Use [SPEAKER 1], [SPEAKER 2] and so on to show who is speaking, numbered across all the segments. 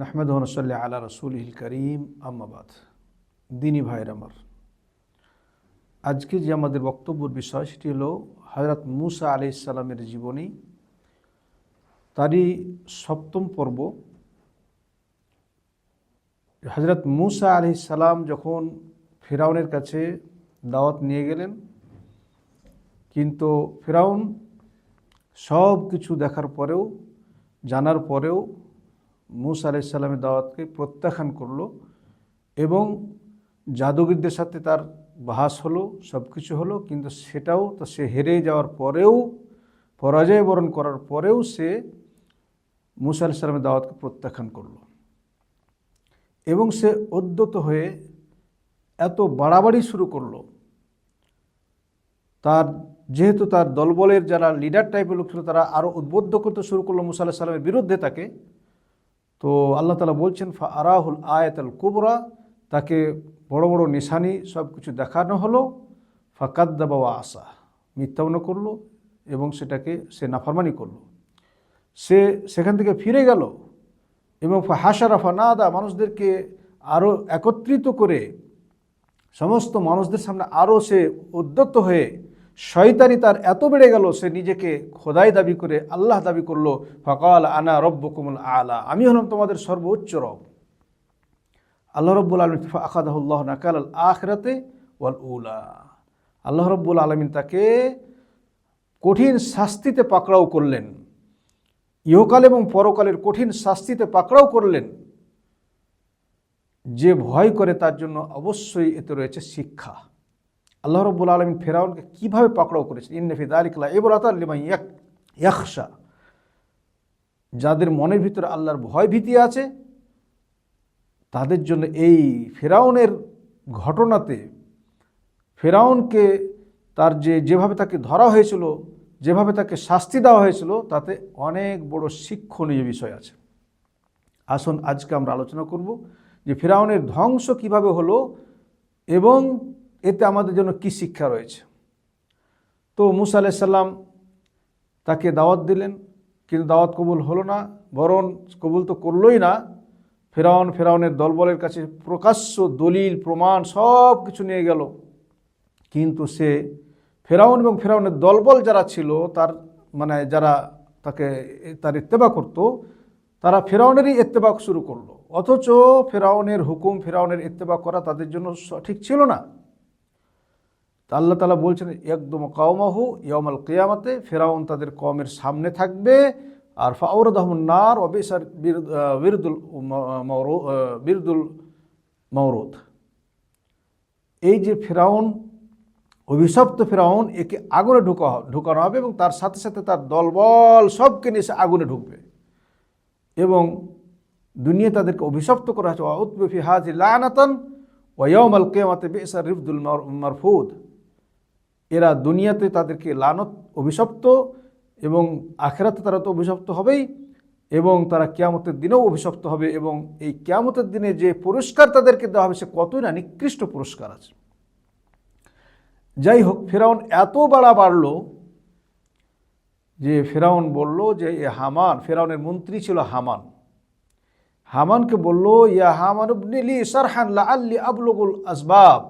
[SPEAKER 1] নাহমেদ হনসল্লা আলা রসুলহিল করিম আম্মাবাদ দিনী ভাইয়ের আমার, আজকে যে আমাদের বক্তব্যের বিষয় সেটি হলো হজরত মুসা আলি ইসালামের জীবনী। তারই সপ্তম পর্ব। হজরত মুসা আলি সালাম যখন ফেরাউনের কাছে দাওয়াত নিয়ে গেলেন, কিন্তু ফেরাউন সব কিছু দেখার পরেও, জানার পরেও মুসা আলাইসাল্লামের দাওয়াতকে প্রত্যাখ্যান করল এবং জাদুগিরদের সাথে তার বাহাস হলো সব কিছু হলো, কিন্তু সেটাও তো সে হেরে যাওয়ার পরেও, পরাজয় বরণ করার পরেও সে মুসা আলাইসাল্লামের দাওয়াতকে প্রত্যাখ্যান করল। এবং সে উদ্যত হয়ে এত বাড়াবাড়ি শুরু করল। তার, যেহেতু তার দলবলের যারা লিডার টাইপের লোক ছিল, তারা আরও উদ্বুদ্ধ করতে শুরু করল মুসা আল্লাহ সাল্লামের বিরুদ্ধে তাকে। তো আল্লাহ তালা বলছেন, ফা আরাহুল আয়াত আল কুবরা তাকে বড় বড় নিশানি সব কিছু দেখানো হলো। ফাকাদ্দা বাবা আসা মিথ্যাবন করল এবং সেটাকে সে নাফরমানি করল। সে সেখান থেকে ফিরে গেল এবং হাসারাফা না দা মানুষদেরকে আরও একত্রিত করে সমস্ত মানুষদের সামনে আরও সে উদ্যত হয়ে শয়তানি তার এত বেড়ে গেল, সে নিজেকে খোদাই দাবি করে আল্লাহ দাবি করল, ফকাল আনা রব্বকুমুল আলা। আমি হলাম তোমাদের সর্বোচ্চ রব। আল্লাহ রব্বুল আলমিন আখাদাহুল্লাহ নাকাল আখরাতে ওয়াল উলা। আল্লাহ রব্বুল আলমিন তাকে কঠিন শাস্তিতে পাকড়াও করলেন। ইহকাল এবং পরকালের কঠিন শাস্তিতে পাকড়াও করলেন। যে ভয় করে তার জন্য অবশ্যই এতে রয়েছে শিক্ষা। আল্লাহ রব্বুল আলমিন ফেরাউনকে কীভাবে পাকড়াও করেছেন? ইন্নফি দালিকলা এবরাতাল্লিমা ইয়াকশা যাদের মনের ভিতরে আল্লাহর ভয় ভীতি আছে, তাদের জন্য এই ফেরাউনের ঘটনাতে ফেরাউনকে তার যে, যেভাবে তাকে ধরা হয়েছিল, যেভাবে তাকে শাস্তি দেওয়া হয়েছিল, তাতে অনেক বড় শিক্ষণীয় বিষয় আছে। আসুন আজকে আমরা আলোচনা করব যে ফেরাউনের ধ্বংস কীভাবে হলো এবং এতে আমাদের জন্য কি শিক্ষা রয়েছে? তো মুসা আলাইসাল্লাম তাকে দাওয়াত দিলেন, কিন্তু দাওয়াত কবুল হলো না, বরং কবুল তো করলোই না। ফেরাউন ফেরাউনের দলবলের কাছে প্রকাশ্য দলিল, প্রমাণ সব কিছু নিয়ে গেল। কিন্তু সে ফেরাউন এবং ফেরাউনের দলবল যারা ছিল, তার মানে যারা তাকে তার ইত্তেবা করতো, তারা ফেরাউনেরই ইত্তেবা শুরু করল। অথচ ফেরাউনের হুকুম, ফেরাউনের ইত্তেবা করা তাদের জন্য সঠিক ছিল না। তা আল্লাহ তালা বলছেন একদম কাউমাহু ইয়মাল কেয়ামাতে, ফেরাউন তাদের কমের সামনে থাকবে, আর ফাউরদ নার অবিসার বিরদুল বিরদুল মৌরুদ এই যে ফেরাউন, অভিশপ্ত ফেরাউন, একে আগুনে ঢুকা ঢুকানো হবে এবং তার সাথে সাথে তার দলবল সবকে নিয়ে সে আগুনে ঢুকবে। এবং দুনিয়া তাদেরকে অভিশপ্ত করা হয়েছে উৎবফি হাজি লানাতন ওয়ম আল কেমাতে বেসার রিফদুল মারফুদ। এরা দুনিয়াতে তাদেরকে লানত অভিশপ্ত এবং আখেরাতে তারা তো অভিশপ্ত হবেই এবং তারা কেয়ামতের দিনেও অভিশপ্ত হবে এবং এই কেয়ামতের দিনে যে পুরস্কার তাদেরকে দেওয়া হবে, সে কতই না নিকৃষ্ট পুরস্কার আছে। যাই হোক, ফেরাউন এত বাড়া বাড়ল যে ফেরাউন বলল যে, এ হামান, ফেরাউনের মন্ত্রী ছিল হামান। হামানকে বলল, ইয়া হামান উবনিলি সারহান লা আল্লি আবলুগুল আসবাব।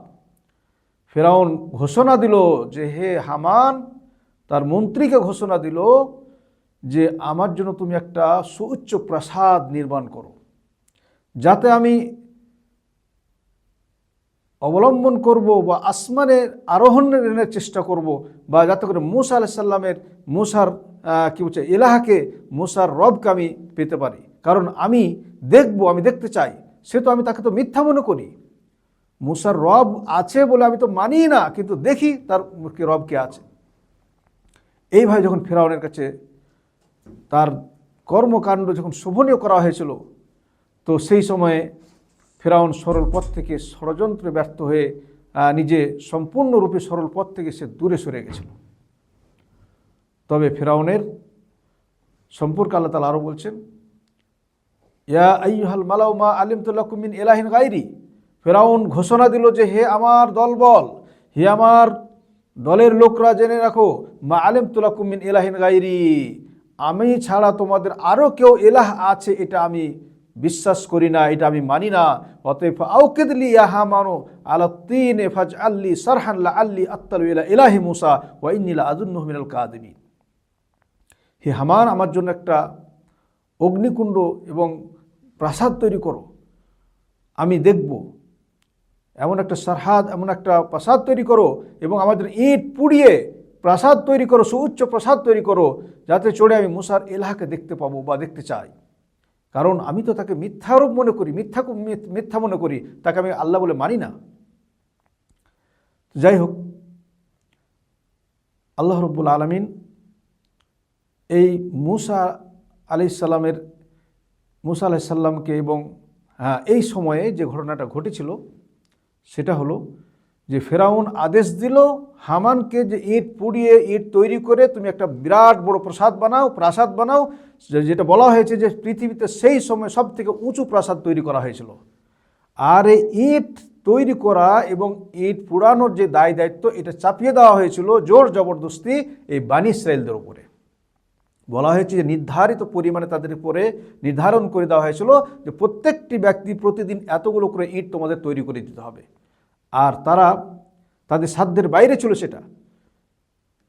[SPEAKER 1] ফেরাউন ঘোষণা দিল যে, হে হামান, তার মন্ত্রীকে ঘোষণা দিল যে, আমার জন্য তুমি একটা সুউচ্চ প্রাসাদ নির্মাণ করো, যাতে আমি অবলম্বন করব বা আসমানের আরোহণের চেষ্টা করব বা যাতে করে মুসা আলাইসাল্লামের মুসার কী বলছে এলাহাকে মুসার রবকে আমি পেতে পারি। কারণ আমি দেখব, আমি দেখতে চাই, সে তো আমি তাকে তো মিথ্যা মনে করি। মুসার রব আছে বলে আমি তো মানি না, কিন্তু দেখি তার রব কে আছে। এইভাবে যখন ফেরাউনের কাছে তার কর্মকাণ্ড যখন শোভনীয় করা হয়েছিল, তো সেই সময়ে ফেরাউন সরল পথ থেকে ষড়যন্ত্রে ব্যর্থ হয়ে নিজে সম্পূর্ণরূপে সরল পথ থেকে সে দূরে সরে গেছিল। তবে ফেরাউনের সম্পর্কে আল্লাহ তালা আরও বলছেন, ইয়া আইহাল মালাউ মা আলিম তুল্লাকুমিন এলাহিন গাইরি ফেরাউন ঘোষণা দিল যে, হে আমার দলবল, হে আমার দলের লোকরা, জেনে রাখো, মা আলিম তুলাকুমিন এলাহিন গাইরি আমি ছাড়া তোমাদের আরও কেউ এলাহ আছে, এটা আমি বিশ্বাস করি না, এটা আমি মানি না। অতএব আউকেদলি ইয়াহা মানো আলা তিন ফাজ আল্লি সারহান আল্লি আত্তালু ইলা ইলাহি মুসা, ওয়া ইন্নিলা আদুন্নহু মিনাল কাদিবিন হে হামান, আমার জন্য একটা অগ্নিকুণ্ড এবং প্রাসাদ তৈরি করো। আমি দেখব এমন একটা সারহাদ, এমন একটা প্রাসাদ তৈরি করো এবং আমাদের ইট পুড়িয়ে প্রাসাদ তৈরি করো, সুউচ্চ প্রাসাদ তৈরি করো, যাতে চড়ে আমি মুসার এলাহাকে দেখতে পাবো বা দেখতে চাই। কারণ আমি তো তাকে মিথ্যারূপ মনে করি, মিথ্যা মিথ্যা মনে করি, তাকে আমি আল্লাহ বলে মানি না। যাই হোক, আল্লাহ রব্বুল আলমিন এই মুসা আলি সাল্লামের মুসা আলাইসাল্লামকে এবং হ্যাঁ এই সময়ে যে ঘটনাটা ঘটেছিল সেটা হলো যে ফেরাউন আদেশ দিল হামানকে যে ইট পুড়িয়ে ইট তৈরি করে তুমি একটা বিরাট বড় প্রাসাদ বানাও প্রাসাদ বানাও যেটা বলা হয়েছে যে পৃথিবীতে সেই সময় সব থেকে উঁচু প্রাসাদ তৈরি করা হয়েছিল। আর এই ইট তৈরি করা এবং ইট পুরানোর যে দায় দায়িত্ব, এটা চাপিয়ে দেওয়া হয়েছিল জোর জবরদস্তি এই বানি ইসরায়েলদের উপরে। বলা হয়েছে যে নির্ধারিত পরিমাণে তাদের উপরে নির্ধারণ করে দেওয়া হয়েছিল যে প্রত্যেকটি ব্যক্তি প্রতিদিন এতগুলো করে ইট তোমাদের তৈরি করে দিতে হবে। আর তারা তাদের সাধ্যের বাইরে ছিল সেটা।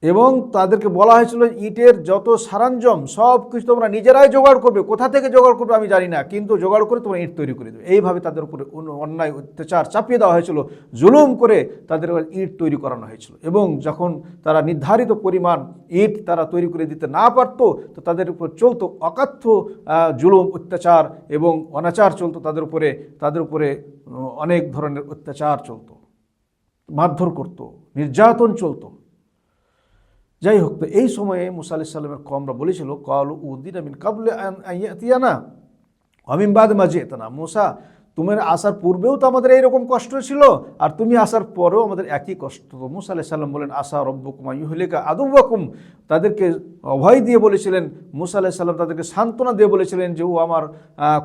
[SPEAKER 1] এবং তাদেরকে বলা হয়েছিল, ইটের যত সরঞ্জাম, সব কিছু তোমরা নিজেরাই জোগাড় করবে। কোথা থেকে জোগাড় করবে আমি জানি না, কিন্তু জোগাড় করে তোমরা ইট তৈরি করে দেবে। এইভাবে তাদের উপরে অন্য- অন্যায় অত্যাচার চাপিয়ে দেওয়া হয়েছিল, জুলুম করে তাদের ইট তৈরি করানো হয়েছিল। এবং যখন তারা নির্ধারিত পরিমাণ ইট তারা তৈরি করে দিতে না পারতো, তো তাদের উপর চলতো অকাথ্য জুলুম, অত্যাচার এবং অনাচার চলতো তাদের উপরে তাদের উপরে অনেক ধরনের অত্যাচার চলতো। মারধর করতো, নির্যাতন চলতো। যাই হোক তো এই সময়ে মুসা আলি সাল্লামের কমরা বলেছিল, কল উদ্দিন আমিন কাবলে তিয়ানা অমিন বাদ মাঝে না মুসা, তোমার আসার পূর্বেও তো আমাদের এইরকম কষ্ট ছিল, আর তুমি আসার পরেও আমাদের একই কষ্ট। মুসা আলাহি সাল্লাম বলেন, আসা রব্বকুমা ইহলিকা আদুবাকুম তাদেরকে অভয় দিয়ে বলেছিলেন, মুসা আলাহি সাল্লাম তাদেরকে সান্ত্বনা দিয়ে বলেছিলেন যে, ও আমার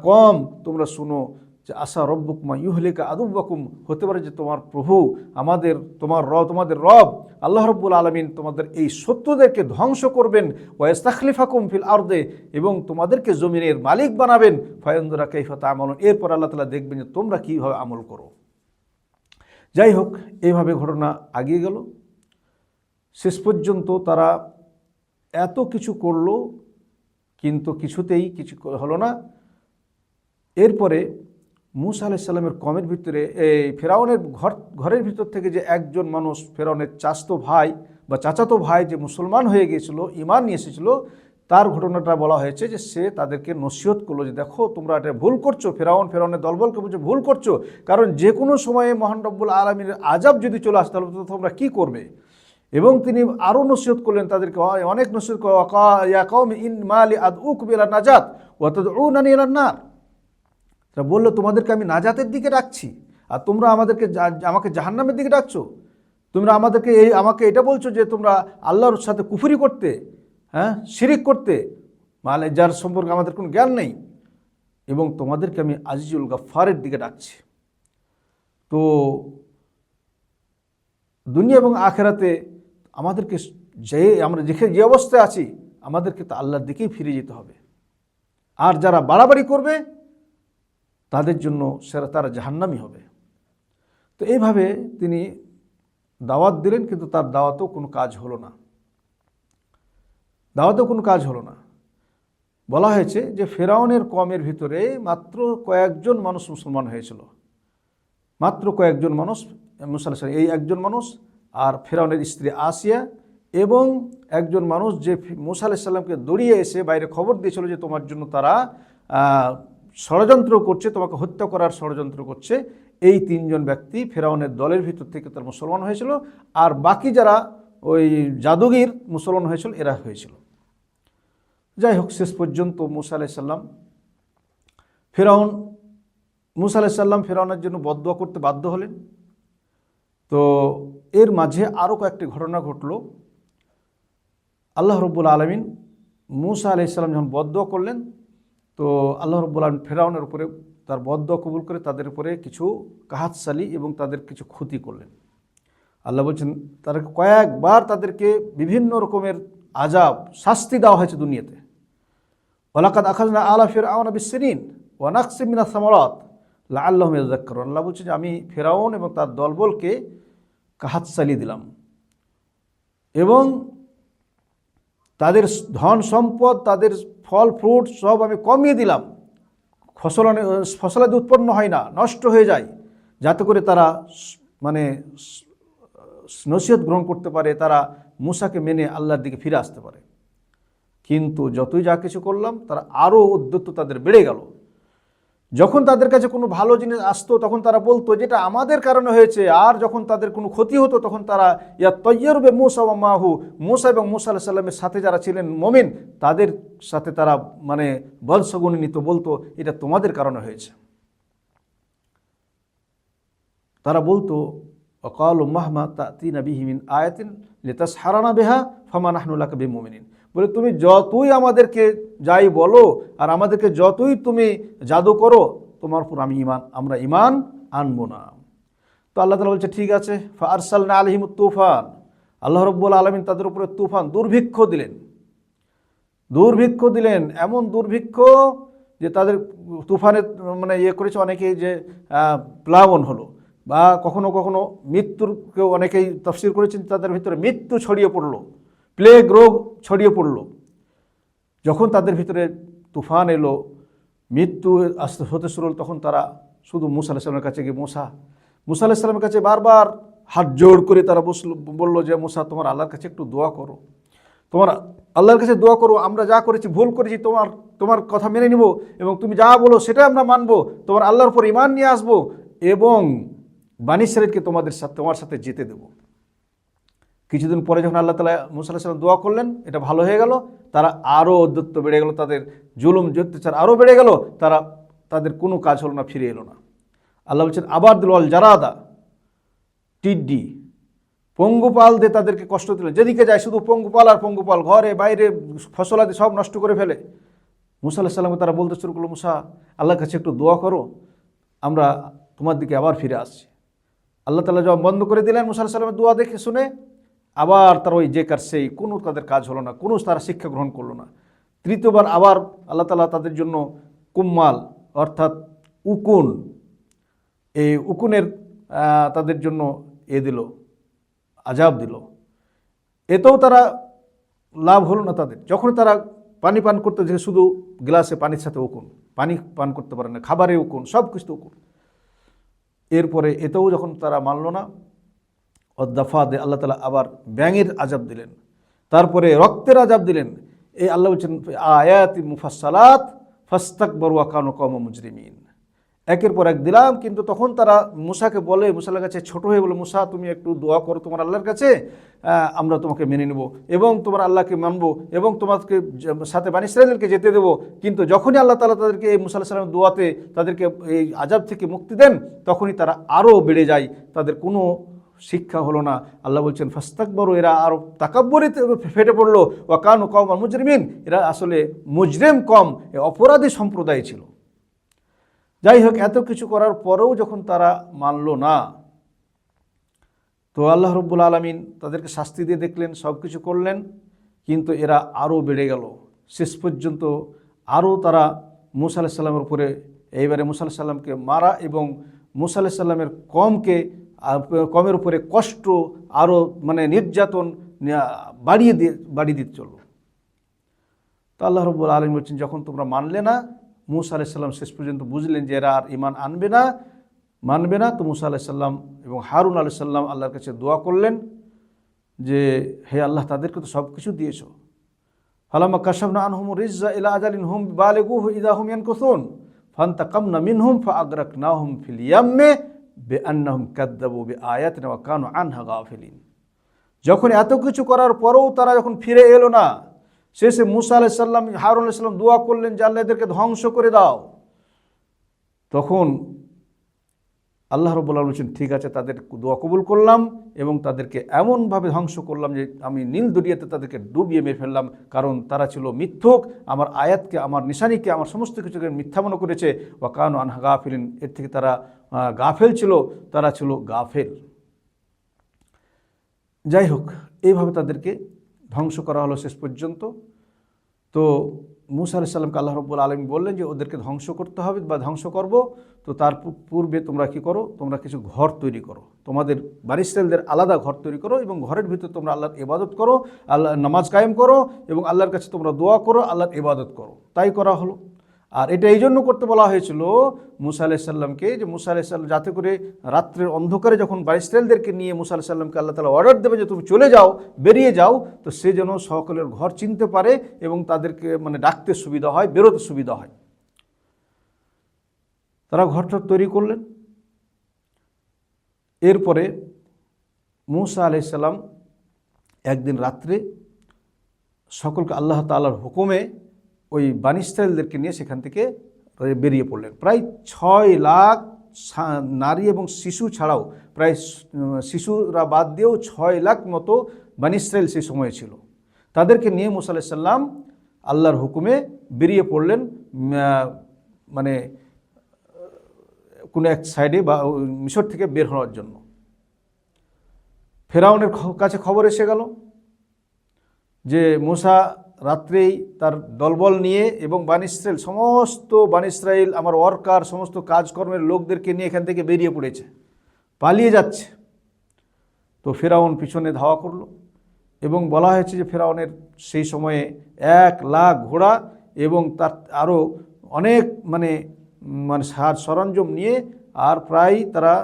[SPEAKER 1] কম, তোমরা শুনো। যে আশা রব্বকুমা ইহলিকা আদুবাকুম হতে পারে যে তোমার প্রভু আমাদের, তোমার র তোমাদের রব, আল্লাহ রব্বুল আলমিন তোমাদের এই শত্রুদেরকে ধ্বংস করবেন। ওয়াস্তাখলিফাকুম ফিল আর্দে, এবং তোমাদেরকে জমিনের মালিক বানাবেন। ফয়ন্দরা কৈফত আমল এরপর আল্লাহ তালা দেখবেন যে তোমরা কীভাবে আমল করো। যাই হোক, এইভাবে ঘটনা আগিয়ে গেল। শেষ পর্যন্ত তারা এত কিছু করল, কিন্তু কিছুতেই কিছু হলো না। এরপরে মুসা আলাইসাল্লামের কমের ভিতরে, এই ফেরাউনের ঘর, ঘরের ভিতর থেকে যে একজন মানুষ ফেরাউনের চাচতো ভাই বা চাচাতো ভাই যে মুসলমান হয়ে গিয়েছিল ইমান নিয়ে এসেছিল, তার ঘটনাটা বলা হয়েছে যে সে তাদেরকে নসিহত করল যে দেখো, তোমরা এটা ভুল করছ, ফেরাউন, ফেরাউনের দলবলকে বলছে ভুল করছ, কারণ যে কোনো সময়ে মহান রব্বুল আলমীর আজাব যদি চলে আসে, তাহলে তোমরা কী করবে? এবং তিনি আরও নসিহত করলেন তাদেরকে, অনেক নসিহত ইন মালি আদ উক বেলা উ নানি নার। তারা বলল, তোমাদেরকে আমি নাজাতের দিকে ডাকছি, আর তোমরা আমাদেরকে আমাকে জাহান্নামের দিকে ডাকছো। তোমরা আমাদেরকে এই, আমাকে এটা বলছো যে তোমরা আল্লাহর সাথে কুফুরি করতে হ্যাঁ শিরিক করতে মানে যার সম্পর্কে আমাদের কোনো জ্ঞান নেই। এবং তোমাদেরকে আমি আজিজুল গাফারের দিকে ডাকছি। তো দুনিয়া এবং আখেরাতে আমাদেরকে যে, আমরা যেখানে যে অবস্থায় আছি, আমাদেরকে তো আল্লাহর দিকেই ফিরে যেতে হবে। আর যারা বাড়াবাড়ি করবে তাদের জন্য সেরা তারা জাহান্নামি হবে। তো এইভাবে তিনি দাওয়াত দিলেন, কিন্তু তার দাওয়াতেও কোনো কাজ হলো না। দাওয়াতেও কোনো কাজ হলো না। বলা হয়েছে যে ফেরাউনের কমের ভিতরে মাত্র কয়েকজন মানুষ মুসলমান হয়েছিল। মাত্র কয়েকজন মানুষ মুসাল্লাহ এই একজন মানুষ আর ফেরাউনের স্ত্রী আসিয়া এবং একজন মানুষ যে মুসা আলাহিসাল্লামকে দড়িয়ে এসে বাইরে খবর দিয়েছিল যে তোমার জন্য তারা ষড়যন্ত্র করছে, তোমাকে হত্যা করার ষড়যন্ত্র করছে, এই তিনজন ব্যক্তি ফেরাউনের দলের ভিতর থেকে তার মুসলমান হয়েছিল, আর বাকি যারা ওই জাদুগির মুসলমান হয়েছিল, এরা হয়েছিল। যাই হোক, শেষ পর্যন্ত মুসা আলাইসাল্লাম ফেরাউন, মুসা আলাইসাল্লাম ফেরাউনের জন্য বদুয়া করতে বাধ্য হলেন। তো এর মাঝে আরও কয়েকটি ঘটনা ঘটলো। আল্লাহ রব্বুল আলমিন মুসা আলাইসাল্লাম যখন বদুয়া করলেন তো আল্লাহ রব্বুল আলমিন ফেরাউনের উপরে তার বদ্ধ কবুল করে তাদের উপরে কিছু কাহাতশালী এবং তাদের কিছু ক্ষতি করলেন। আল্লাহ বলছেন তাদেরকে কয়েকবার তাদেরকে বিভিন্ন রকমের আজাব শাস্তি দেওয়া হয়েছে দুনিয়াতে। ওলাকাত আখাজনা আলা ফের আওয়ানা বিসরিন ওয়ানাকসিমিনা সামরাত লা আল্লাহ মেজাক্কর আল্লাহ বলছে যে, আমি ফেরাউন এবং তার দলবলকে কাহাতশালী দিলাম। এবং তাদের ধন সম্পদ, তাদের ফল, ফ্রুট সব আমি কমিয়ে দিলাম। ফসল ফসলাদি উৎপন্ন হয় না, নষ্ট হয়ে যায়। যাতে করে তারা মানে নসিহত গ্রহণ করতে পারে, তারা মুসাকে মেনে আল্লাহর দিকে ফিরে আসতে পারে। কিন্তু যতই যা কিছু করলাম, তারা আরও উদ্যত্ত তাদের বেড়ে গেল। যখন তাদের কাছে কোনো ভালো জিনিস আসতো, তখন তারা বলতো যেটা আমাদের কারণে হয়েছে, আর যখন তাদের কোনো ক্ষতি হতো, তখন তারা, ইয়া তৈয়রবে মুসা বা মাহু, মুসা এবং মুসা আল্লাহ সাল্লামের সাথে যারা ছিলেন মমিন, তাদের সাথে তারা মানে বংশগুণ নিত, বলতো এটা তোমাদের কারণে হয়েছে। তারা বলতো অকাল মাহমা তা তিন বিহিমিন আয়াতিন লেতাস হারানা বেহা, ফামা নাহনুল্লাহকে বেমুমিনিন। বলে, তুমি যতই আমাদেরকে যাই বলো আর আমাদেরকে যতই তুমি জাদু করো, তোমার উপর আমি ইমান আমরা ইমান আনব না। তো আল্লাহ তালা বলছে, ঠিক আছে ফারসাল না আলহিম তুফান। আল্লাহ রব্বুল আলমিন তাদের উপরে তুফান, দুর্ভিক্ষ দিলেন। দুর্ভিক্ষ দিলেন, এমন দুর্ভিক্ষ যে তাদের তুফানে মানে ইয়ে করেছে অনেকেই যে প্লাবন হলো বা কখনো কখনো মৃত্যুর কেউ অনেকেই তফসির করেছেন, তাদের ভিতরে মৃত্যু ছড়িয়ে পড়ল। প্লেগ রোগ ছড়িয়ে পড়ল। যখন তাদের ভিতরে তুফান এলো, মৃত্যু আসতে হতে শুরু হলো, তখন তারা শুধু মুসা আলাহিসামের কাছে গিয়ে মুসা মুসা আলাহিসামের কাছে বারবার হাত জোড় করে তারা বসল, বলল যে, মুসা, তোমার আল্লাহর কাছে একটু দোয়া করো। তোমার আল্লাহর কাছে দোয়া করো, আমরা যা করেছি, ভুল করেছি, তোমার তোমার কথা মেনে নিব এবং তুমি যা বলো সেটাই আমরা মানবো। তোমার আল্লাহর উপর ইমান নিয়ে আসব এবং বাণী শরীরকে তোমাদের সাথে তোমার সাথে যেতে দেবো। কিছুদিন পরে যখন আল্লাহ তালা মুসা সাল্লাম দোয়া করলেন, এটা ভালো হয়ে গেল, তারা আরও অধ্যত্ত বেড়ে গেল, তাদের জুলুম, অত্যাচার আরও বেড়ে গেল, তারা তাদের কোনো কাজ হলো না, ফিরে এলো না। আল্লাহ বলছেন, আবার দিল আল জারাদা, টিড্ডি, পঙ্গুপাল দিয়ে তাদেরকে কষ্ট দিল। যেদিকে যায় শুধু পঙ্গুপাল আর পঙ্গুপাল, ঘরে, বাইরে ফসলাদি সব নষ্ট করে ফেলে। মুসা আল্লাহ সাল্লামকে তারা বলতে শুরু করল, মুসা, আল্লাহর কাছে একটু দোয়া করো, আমরা তোমার দিকে আবার ফিরে আসছি। আল্লাহ তালা জবাব বন্ধ করে দিলেন, মুসা আল্লাহ সাল্লামের দোয়া দেখে শুনে আবার তার ওই যে কার সেই, কোনো তাদের কাজ হলো না, কোনো তারা শিক্ষা গ্রহণ করল না। তৃতীয়বার আবার আল্লাহ তালা তাদের জন্য কুম্মাল, অর্থাৎ উকুন, এই উকুনের তাদের জন্য এ দিল, আজাব দিল। এতেও তারা লাভ হলো না তাদের। যখন তারা পানি পান করতে যে শুধু গ্লাসে পানির সাথে উকুন, পানি পান করতে পারে না, খাবারে উকুন সব কিছু উকুন। এরপরে এতেও যখন তারা মানল না অদ্দাফা দে আল্লাহ তালা আবার ব্যাঙের আজাব দিলেন। তারপরে রক্তের আজাব দিলেন। এই আল্লাহ বলছেন, আয়াতি মুফাসালাত ফাস্তাক বরুয়া কানো কম মুজরিমিন। একের পর এক দিলাম, কিন্তু তখন তারা মুসাকে বলে, মুসার কাছে ছোট হয়ে বলে, মুসা, তুমি একটু দোয়া করো তোমার আল্লাহর কাছে আমরা তোমাকে মেনে নেব এবং তোমার আল্লাহকে মানবো এবং তোমাকে সাথে বানি ইসরায়েলকে যেতে দেবো। কিন্তু যখনই আল্লাহ তালা তাদেরকে এই মুসা সাল্লামের দোয়াতে তাদেরকে এই আজাব থেকে মুক্তি দেন, তখনই তারা আরও বেড়ে যায়। তাদের কোনো শিক্ষা হলো না। আল্লাহ বলছেন, ফাস্তাকবর, এরা আরও তাকাব্বরিতে ফেটে পড়ল। ওয়াকানু কম আর মুজরিমিন। এরা আসলে মুজরেম কম, এ অপরাধী সম্প্রদায় ছিল। যাই হোক, এত কিছু করার পরেও যখন তারা মানল না, তো আল্লাহ রব্বুল আলমিন তাদেরকে শাস্তি দিয়ে দেখলেন, সব কিছু করলেন। কিন্তু এরা আরও বেড়ে গেল। শেষ পর্যন্ত আরও তারা মুসা আলাহ সাল্লামের উপরে, এইবারে মুসা আলাহ সাল্লামকে মারা এবং মুসা আলাহ সাল্লামের কমকে কমের উপরে কষ্ট আরও মানে নির্যাতন বাড়িয়ে দিয়ে, বাড়িয়ে দিতে চলল। তো আল্লাহ রব্বুল আলম বলছেন, যখন তোমরা মানলে না, মুসা আলাইসাল্লাম শেষ পর্যন্ত বুঝলেন যে এরা আর ইমান আনবে না, মানবে না, তো মুসা আলাইসাল্লাম এবং হারুন আলাইসাল্লাম আল্লাহর কাছে দোয়া করলেন যে, হে আল্লাহ, তাদেরকে তো সব কিছু দিয়েছ। ফালামা কাশাবনা আনহুম রিজা ইলা আজালিন হুম বালে বালেগু ইদা হুম ইয়ান ইয়ানকুসুন। ফান্তা কামনা মিনহুম ফা আগরাক না হুম ফিল ইয়াম্মে বে আন্নাহুম কাদ্দাবু বে আয়াত নেওয়া কানু আনহা গাফেলিন। যখন এত কিছু করার পরেও তারা যখন ফিরে এলো না, শেষে মুসা আলাইসাল্লাম হারুন আলাইসাল্লাম দোয়া করলেন যে, আল্লাহ এদেরকে ধ্বংস করে দাও। তখন আল্লাহ রব্বুল্লাহ বলছেন, ঠিক আছে, তাদের দোয়া কবুল করলাম এবং তাদেরকে এমনভাবে ধ্বংস করলাম যে আমি নীল দরিয়াতে তাদেরকে ডুবিয়ে মেয়ে ফেললাম। কারণ তারা ছিল মিথ্যক, আমার আয়াতকে, আমার নিশানিকে, আমার সমস্ত কিছুকে মিথ্যা মনে করেছে ওয়াকান আনহা গাফিলিন, এর থেকে তারা গাফেল ছিল, তারা ছিল গাফেল। যাই হোক, এইভাবে তাদেরকে ধ্বংস করা হলো শেষ পর্যন্ত। তো মুসা আলাইসাল্লামকে আল্লাহ রব্বুল আলম বললেন যে ওদেরকে ধ্বংস করতে হবে বা ধ্বংস করব। তো তার পূর্বে তোমরা কি করো? তোমরা কিছু ঘর তৈরি করো। তোমাদের বারিস্তালদের আলাদা ঘর তৈরি করো এবং ঘরের ভিতরে তোমরা আল্লাহর ইবাদত করো আল্লাহ নামাজ কায়েম করো এবং আল্লাহর কাছে তোমরা দোয়া করো, আল্লাহর ইবাদত করো। তাই করা হলো। আর এটা এই জন্য করতে বলা হয়েছিল মুসা আলাইসাল্লামকে যে মুসা আলাইসাল্লাম যাতে করে রাত্রের অন্ধকারে যখন বাইস্টাইলদেরকে নিয়ে মুসা আলাইসাল্লামকে আল্লাহ তালা অর্ডার দেবে যে তুমি চলে যাও, বেরিয়ে যাও, তো সে যেন সকলের ঘর চিনতে পারে এবং তাদেরকে মানে ডাকতে সুবিধা হয়, বেরোতে সুবিধা হয়। তারা ঘরটা তৈরি করলেন। এরপরে মুসা আলাইসাল্লাম একদিন রাত্রে সকলকে আল্লাহ তাআলার হুকুমে ওই বানিস্তাইলদেরকে নিয়ে সেখান থেকে বেরিয়ে পড়লেন। প্রায় ছয় লাখ নারী এবং শিশু ছাড়াও প্রায় শিশুরা বাদ দিয়েও ছয় লাখ মতো বানিস্তাইল সেই সময়ে ছিল। তাদেরকে নিয়ে মুসা আলাইসাল্লাম আল্লাহর হুকুমে বেরিয়ে পড়লেন মানে কোনো এক সাইডে বা মিশর থেকে বের হওয়ার জন্য। ফেরাউনের কাছে খবর এসে গেল যে মুসা রাত্রেই তার দলবল নিয়ে এবং বানিস্রাইল সমস্ত বানিস্রাইল আমার ওয়ার্কার, সমস্ত কাজকর্মের লোকদেরকে নিয়ে এখান থেকে বেরিয়ে পড়েছে। পালিয়ে যাচ্ছে। তো ফেরাউন পিছনে ধাওয়া করল এবং বলা হয়েছে যে ফেরাউনের সেই সময়ে এক লাখ ঘোড়া এবং তার আরও অনেক মানে মানে সার সরঞ্জাম নিয়ে আর প্রায় তারা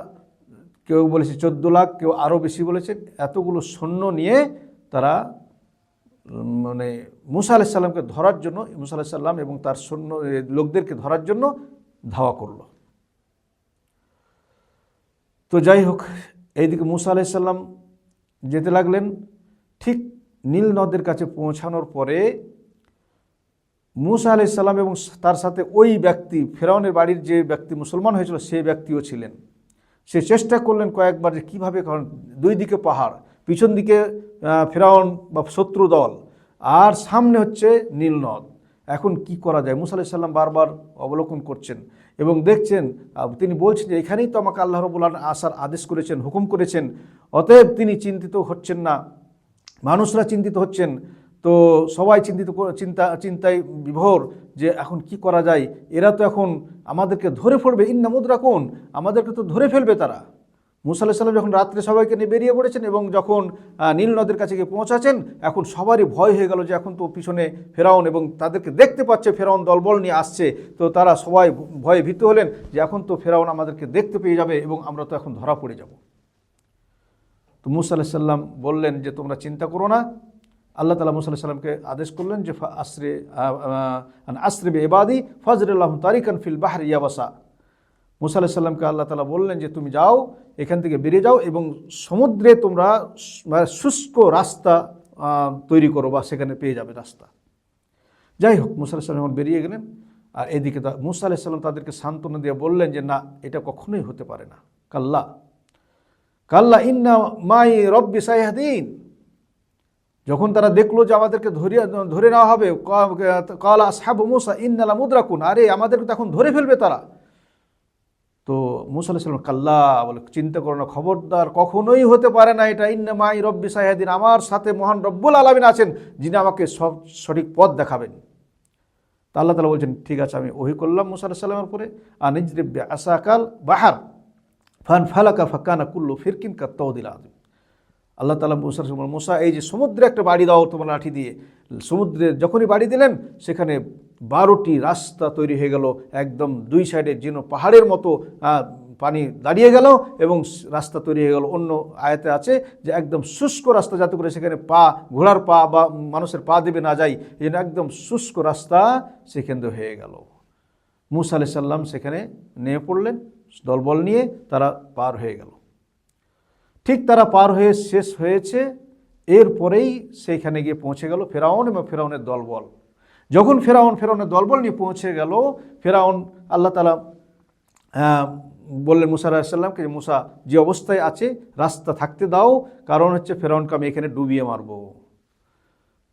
[SPEAKER 1] কেউ বলেছে চোদ্দ লাখ, কেউ আরও বেশি বলেছে, এতগুলো সৈন্য নিয়ে তারা মানে মুসা আলাইসাল্লামকে ধরার জন্য, মুসা আলাইসাল্লাম এবং তার সৈন্য লোকদেরকে ধরার জন্য ধাওয়া করল। তো যাই হোক, এইদিকে মুসা আলাইসাল্লাম যেতে লাগলেন। ঠিক নীল নদের কাছে পৌঁছানোর পরে মুসা আলাইসাল্লাম এবং তার সাথে ওই ব্যক্তি, ফেরাউনের বাড়ির যে ব্যক্তি মুসলমান হয়েছিল সেই ব্যক্তিও ছিলেন। সে চেষ্টা করলেন কয়েকবার যে কীভাবে, কারণ দুই দিকে পাহাড় পিছন দিকে ফেরাউন বা শত্রু দল। আর সামনে হচ্ছে নীল নদ। এখন কি করা যায়? মুসা আলাইসাল্লাম বারবার অবলোকন করছেন এবং দেখছেন তিনি বলছেন যে এখানেই তো আমাকে আল্লাহ রবুল আসার আদেশ করেছেন, হুকুম করেছেন। অতএব তিনি চিন্তিত হচ্ছেন না। মানুষরা চিন্তিত হচ্ছেন। তো সবাই চিন্তিত চিন্তা, চিন্তায় বিভোর যে এখন কি করা যায়? এরা তো এখন আমাদেরকে ধরে ফেলবে। ইন্না মুদ্রা কোন আমাদেরকে তো ধরে ফেলবে তারা। মুসা আলাইহিস সাল্লাম যখন রাত্রে সবাইকে নিয়ে বেরিয়ে পড়েছেন এবং যখন নীল নদের কাছে গিয়ে পৌঁছাচ্ছেন, এখন সবারই ভয় হয়ে গেল যে এখন তো পিছনে ফেরাউন এবং তাদেরকে দেখতে পাচ্ছে, ফেরাউন দলবল নিয়ে আসছে। তো তারা সবাই ভয়ে ভীত হলেন যে এখন তো ফেরাউন আমাদেরকে দেখতে পেয়ে যাবে এবং আমরা তো এখন ধরা পড়ে যাব। তো মুসা আলাইহিস সাল্লাম বললেন যে, তোমরা চিন্তা করো না। আল্লাহ তালা মুসা আলাইহিস সাল্লামকে আদেশ করলেন যে আশ্রে আশ্রে এবাদি ফজরুল্লাহ তারিকান ফিল বাহর ইয়াবাসা। মুসা আলাইহিস সাল্লামকে আল্লাহ তালা বললেন যে, তুমি যাও, এখান থেকে বেরিয়ে যাও এবং সমুদ্রে তোমরা মানে শুষ্ক রাস্তা তৈরি করো বা সেখানে পেয়ে যাবে রাস্তা। যাই হোক, মুসা আলাইহিস সাল্লাম বেরিয়ে গেলেন, আর এদিকে মুসা আলাইহিস সাল্লাম তাদেরকে সান্ত্বনা দিয়ে বললেন যে, না, এটা কখনোই হতে পারে না। কাল্লা কাল্লা ইন্না মাই রব্বি সাইহাদিন যখন তারা দেখল যে, আমাদেরকে ধরে ধরে নেওয়া হবে কালা সাহাবু মুসা ইন্নালা মুদ্রাকুন। আরে, আমাদেরকে তো এখন ধরে ফেলবে তারা। তো মুসা আলাইহিস সাল্লাম কাল্লা বলে, চিন্তা করো না, খবরদার কখনোই হতে পারে না এটা। ইন্না মাই রব্বি সাইহাদিন আমার সাথে মহান রব্বুল আলমিন আছেন, যিনি আমাকে সব সঠিক পথ দেখাবেন। তা আল্লাহ তালা বলছেন, ঠিক আছে, আমি ওহি করলাম মুসা আলাইহিস সাল্লামের পরে আর নিজরিব্বে আসাকাল বাহার, ফান ফালাকা ফাকানা কুল্লু ফিরকিন কাত্তাউদিল আদিম আল্লাহ তালা মুসার মুসা, এই যে সমুদ্রে একটা বাড়ি দাও তোমার লাঠি দিয়ে। সমুদ্রে যখনই বাড়ি দিলেন, সেখানে বারোটি রাস্তা তৈরি হয়ে গেল। একদম দুই সাইডে যেন পাহাড়ের মতো পানি দাঁড়িয়ে গেল এবং রাস্তা তৈরি হয়ে গেল। অন্য আয়াতে আছে যে একদম শুষ্ক রাস্তা যাতে করে সেখানে পা, ঘোড়ার পা বা মানুষের পা দেবে না যায়, এই একদম শুষ্ক রাস্তা সেখান হয়ে গেল। মুসা আলাইহিস সাল্লাম সেখানে নেমে পড়লেন, দলবল নিয়ে তারা পার হয়ে গেল। ঠিক তারা পার হয়ে শেষ হয়েছে, এরপরেই সেইখানে গিয়ে পৌঁছে গেল ফেরাউন এবং ফেরাউনের দলবল। যখন ফেরাউন, ফেরাউনের দলবল নিয়ে পৌঁছে গেল, ফেরাউন আল্লাহ তালা বললেন মুসা আলাহিসাল্লামকে যে মুসা, যে অবস্থায় আছে, রাস্তা থাকতে দাও, কারণ হচ্ছে ফেরাউনকে আমি এখানে ডুবিয়ে মারবো।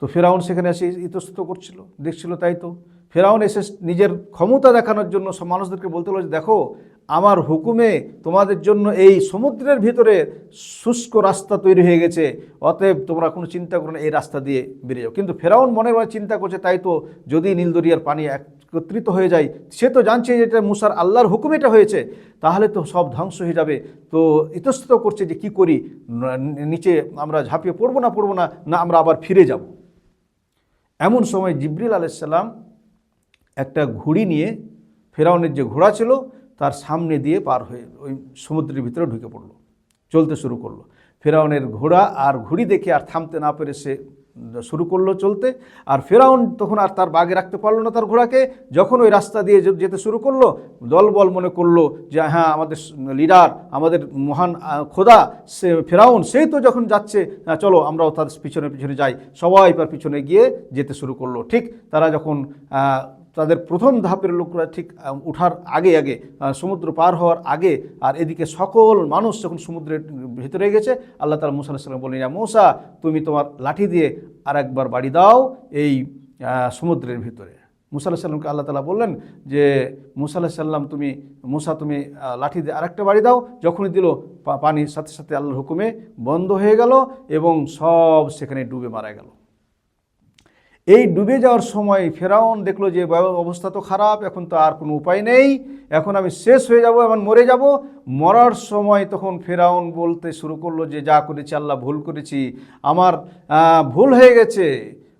[SPEAKER 1] তো ফেরাউন সেখানে এসে ইতস্তত করছিল, দেখছিল তাই তো। ফেরাউন এসে নিজের ক্ষমতা দেখানোর জন্য সব মানুষদেরকে বলতে হলো যে, দেখো আমার হুকুমে তোমাদের জন্য এই সমুদ্রের ভিতরে শুষ্ক রাস্তা তৈরি হয়ে গেছে। অতএব তোমরা কোনো চিন্তা করো না, এই রাস্তা দিয়ে বেরিয়ে যাও। কিন্তু ফেরাউন মনে মনে চিন্তা করছে, তাই তো যদি নীলদরিয়ার পানি একত্রিত হয়ে যায়, সে তো জানছে যে এটা মুসার আল্লাহর হুকুম এটা হয়েছে, তাহলে তো সব ধ্বংস হয়ে যাবে। তো ইতস্তত করছে যে কি করি নিচে আমরা ঝাঁপিয়ে পড়ব না পড়ব না না আমরা আবার ফিরে যাব। এমন সময় জিবরিল আলাইসাল্লাম একটা ঘুড়ি নিয়ে ফেরাউনের যে ঘোড়া ছিল তার সামনে দিয়ে পার হয়ে ওই সমুদ্রের ভিতরে ঢুকে পড়ল, চলতে শুরু করল। ফেরাউনের ঘোড়া আর ঘুড়ি দেখে আর থামতে না পেরে সে শুরু করল চলতে। আর ফেরাউন তখন আর তার বাগে রাখতে পারল না তার ঘোড়াকে। যখন ওই রাস্তা দিয়ে যেতে শুরু করল, দলবল মনে করল যে হ্যাঁ আমাদের লিডার, আমাদের মহান খোদা, সে ফেরাউন সেই তো যখন যাচ্ছে চলো আমরাও তার পিছনে পিছনে যাই। সবাই তার পিছনে গিয়ে যেতে শুরু করল। ঠিক তারা যখন তাদের প্রথম ধাপের লোকরা ঠিক উঠার আগে আগে সমুদ্র পার হওয়ার আগে আর এদিকে সকল মানুষ যখন সমুদ্রের ভিতরে গেছে, আল্লাহ তালা মুসা আলাহিসাল্লাম বললেন, ইয়া মৌসা, তুমি তোমার লাঠি দিয়ে আর একবার বাড়ি দাও এই সমুদ্রের ভিতরে। মুসা সাল্লামকে আল্লাহ তালা বললেন যে, মুসা সাল্লাম তুমি, মুসা, তুমি লাঠি দিয়ে আরেকটা বাড়ি দাও। যখনই দিল পানির সাথে সাথে আল্লাহর হুকুমে বন্ধ হয়ে গেল এবং সব সেখানে ডুবে মারা গেল। এই ডুবে যাওয়ার সময় ফেরাউন দেখল যে অবস্থা তো খারাপ, এখন তো আর কোনো উপায় নেই। এখন আমি শেষ হয়ে যাব, এখন মরে যাব। মরার সময় তখন ফেরাউন বলতে শুরু করল যে, যা করেছি আল্লাহ, ভুল করেছি। আমার ভুল হয়ে গেছে।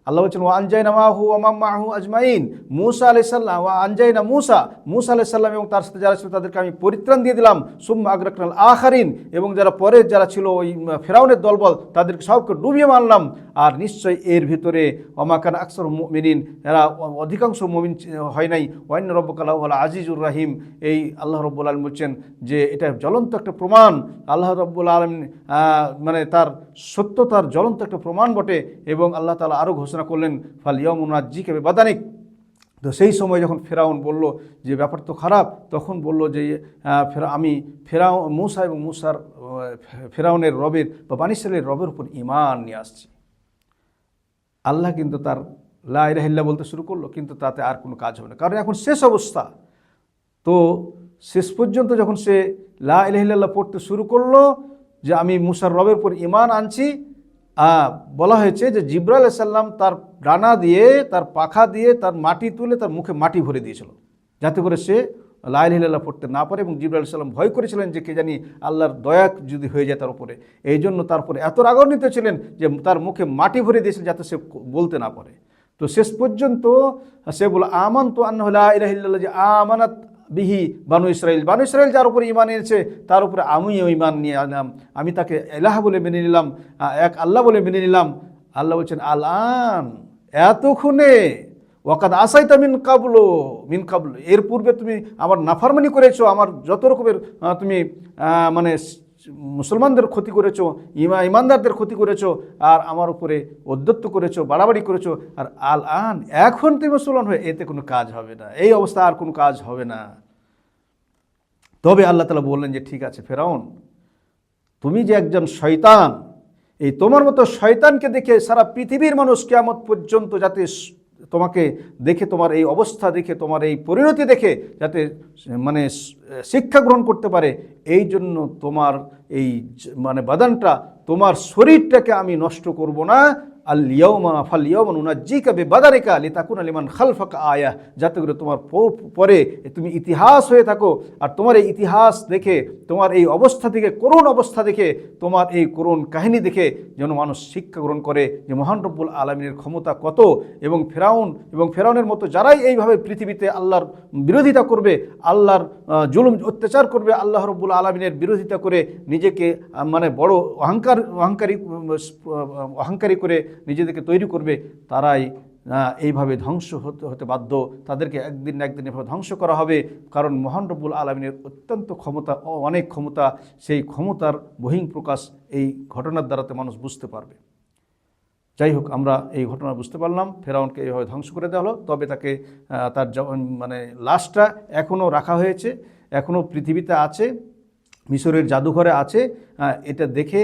[SPEAKER 1] আল্লাহ বলছেন ও আনজাইনা মাহু আমাম মাহু আজমাইন। মুসা আলাই সাল্লাম ও আনজাইনা মুসা। মুসা আলাই সাল্লাম এবং তার সাথে যারা ছিল তাদেরকে আমি পরিত্রাণ দিয়ে দিলাম। সুম্মা আগ্রাকনাল আখারিন। এবং যারা পরে যারা ছিল ওই ফেরাউনের দলবল, তাদেরকে সবকে ডুবিয়ে মারলাম। আর নিশ্চয়ই এর ভিতরে অমাকান আকসর মিনিন এরা অধিকাংশ মমিন হয় নাই। ওয়াইন রব্বকাল্লাহ আজিজুর রাহিম। এই আল্লাহ রব্বুল আলম বলছেন যে, এটা জ্বলন্ত একটা প্রমাণ। আল্লাহ রব্বুল আলম মানে তার সত্যতার জ্বলন্ত একটা প্রমাণ বটে। এবং আল্লাহ তালা আরও ঘোষণা করলেন, ফাল ইয়মুনাজি কেবে বাদানিক তো সেই সময় যখন ফেরাউন বলল যে ব্যাপার তো খারাপ, তখন বলল যে ফেরা, আমি ফেরাও, মূসা এবং মূসার ফেরাউনের রবের বা বানিসালের রবের উপর ইমান নিয়ে আসছি। আল্লাহ কিন্তু তার লা ইলাহিল্লা বলতে শুরু করল, কিন্তু তাতে আর কোনো কাজ হবে না। কারণ এখন শেষ অবস্থা। তো শেষ পর্যন্ত যখন সে লা ইলাহিল্লাহ পড়তে শুরু করল যে, আমি মুসার রবের উপর ইমান আনছি বলা হয়েছে যে জিব্রাল সাল্লাম তার ডানা দিয়ে, তার পাখা দিয়ে, তার মাটি তুলে তার মুখে মাটি ভরে দিয়েছিল, যাতে করে সে লাইলাহ পড়তে না পারে এবং জিব্রাল সাল্লাম ভয় করেছিলেন যে কে জানি আল্লাহর দয়া যদি হয়ে যায় তার উপরে। এই জন্য তারপরে এত রাগান্বিত ছিলেন যে তার মুখে মাটি ভরে দিয়েছিলেন যাতে সে বলতে না পারে। তো শেষ পর্যন্ত সে বলে আমান তো আন্না ইলাহিল্লাহ যে আমানাত বিহি বানু ইসরাইল। বানু ইসরাইল যার উপরে ইমান এনেছে, তার উপরে আমিও ইমান নিয়ে আনলাম। আমি তাকে এলাহ বলে মেনে নিলাম এক আল্লাহ বলে মেনে নিলাম। আল্লাহ বলছেন আল আন এতক্ষণে ওয়াকাদ আসাই তা মিন কাবলো মিন কাবলো, এর পূর্বে তুমি আমার নাফারমানি করেছ, আমার যত রকমের তুমি মানে মুসলমানদের ক্ষতি করেছ, ইমা ইমানদারদের ক্ষতি করেছ, আর আমার উপরে অধ্যত্ত করেছ, বাড়াবাড়ি করেছ, আর আল আন, এখন তুমি মুসলমান হয়ে এতে কোনো কাজ হবে না। এই অবস্থা আর কোনো কাজ হবে না। তবে আল্লাহ তালা বললেন যে, ঠিক আছে, ফেরাউন, তুমি যে একজন শয়তান, এই তোমার মতো শয়তানকে দেখে সারা পৃথিবীর মানুষ কেয়ামত পর্যন্ত যাতে তোমাকে দেখে, তোমার এই অবস্থা দেখে, তোমার এই পরিণতি দেখে যাতে মানে শিক্ষা গ্রহণ করতে পারে, এই জন্য তোমার এই মানে বাদানটা তোমার শরীরটাকে আমি নষ্ট করব না। আলিয়মা ফালিয়মন উনাজ্জিকা বে বাদারিকা লিতাকুন আলিমান খালফাকা আয়া। যাতে করে তোমার পরে তুমি ইতিহাস হয়ে থাকো। আর তোমার এই ইতিহাস দেখে, তোমার এই অবস্থা থেকে করুণ অবস্থা দেখে, তোমার এই করুণ কাহিনী দেখে যেন মানুষ শিক্ষা গ্রহণ করে যে মহান রব্বুল আলমিনের ক্ষমতা কত এবং ফেরাউন এবং ফেরাউনের মতো যারাই এইভাবে পৃথিবীতে আল্লাহর বিরোধিতা করবে, আল্লাহর জুলুম অত্যাচার করবে, আল্লাহ রব্বুল আলমিনের বিরোধিতা করে নিজেকে মানে বড় অহংকার অহংকারী উম, অহংকারী করে নিজেদেরকে তৈরি করবে তারাই এইভাবে ধ্বংস হতে হতে বাধ্য। তাদেরকে একদিন না একদিন এভাবে ধ্বংস করা হবে। কারণ মহান রব্বুল আলমিনের অত্যন্ত ক্ষমতা অনেক ক্ষমতা সেই ক্ষমতার বহিং প্রকাশ এই ঘটনার দ্বারাতে মানুষ বুঝতে পারবে। যাই হোক আমরা এই ঘটনা বুঝতে পারলাম। ফেরাউনকে এইভাবে ধ্বংস করে দেওয়া হলো। তবে তাকে তার মানে লাশটা এখনও রাখা হয়েছে এখনও পৃথিবীতে আছে। মিশরের জাদুঘরে আছে এটা দেখে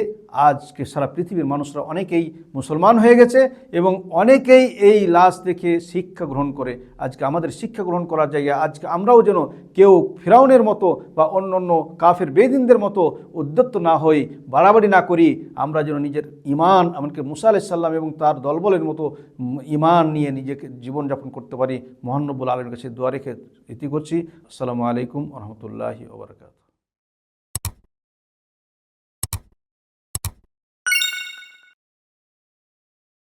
[SPEAKER 1] আজকে সারা পৃথিবীর মানুষরা অনেকেই মুসলমান হয়ে গেছে এবং অনেকেই এই লাশ দেখে শিক্ষা গ্রহণ করে। আজকে আমাদের শিক্ষা গ্রহণ করার জায়গায় আজকে আমরাও যেন কেউ ফেরাউনের মতো বা অন্য অন্য কাফের বেদিনদের মতো উদ্যত্ত না হই, বাড়াবাড়ি না করি। আমরা যেন নিজের ইমান এমনকি মুসা আলাইসাল্লাম এবং তার দলবলের মতো ইমান নিয়ে নিজেকে জীবনযাপন করতে পারি। মহানবুল আলমের কাছে দোয়া রেখে ইতি করছি। আসসালামু আলাইকুম রহমতুল্লাহি ওবরাকাত